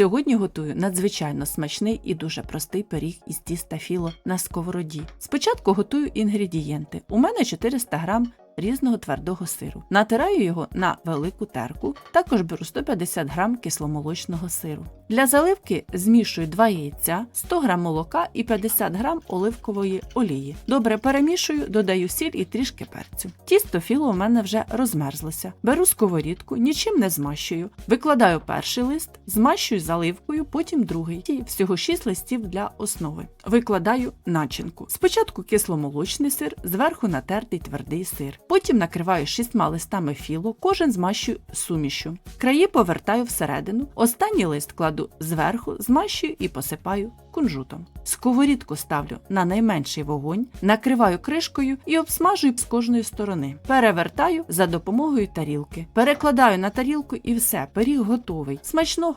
Сьогодні готую надзвичайно смачний і дуже простий пиріг із тіста філо на сковороді. Спочатку готую інгредієнти. У мене 400 грам різного твердого сиру. Натираю його на велику терку. Також беру 150 грам кисломолочного сиру. Для заливки змішую 2 яйця, 100 грам молока і 50 грам оливкової олії. Добре перемішую, додаю сіль і трішки перцю. Тісто філо у мене вже розмерзлося. Беру сковорідку, нічим не змащую. Викладаю перший лист, змащую заливкою, потім другий. І всього 6 листів для основи. Викладаю начинку. Спочатку кисломолочний сир, зверху натертий твердий сир. Потім накриваю шістьма листами філо, кожен змащую сумішю. Краї повертаю всередину. Останній лист кладу зверху, змащую і посипаю кунжутом. Сковорідку ставлю на найменший вогонь, накриваю кришкою і обсмажую з кожної сторони. Перевертаю за допомогою тарілки. Перекладаю на тарілку і все, пиріг готовий. Смачного!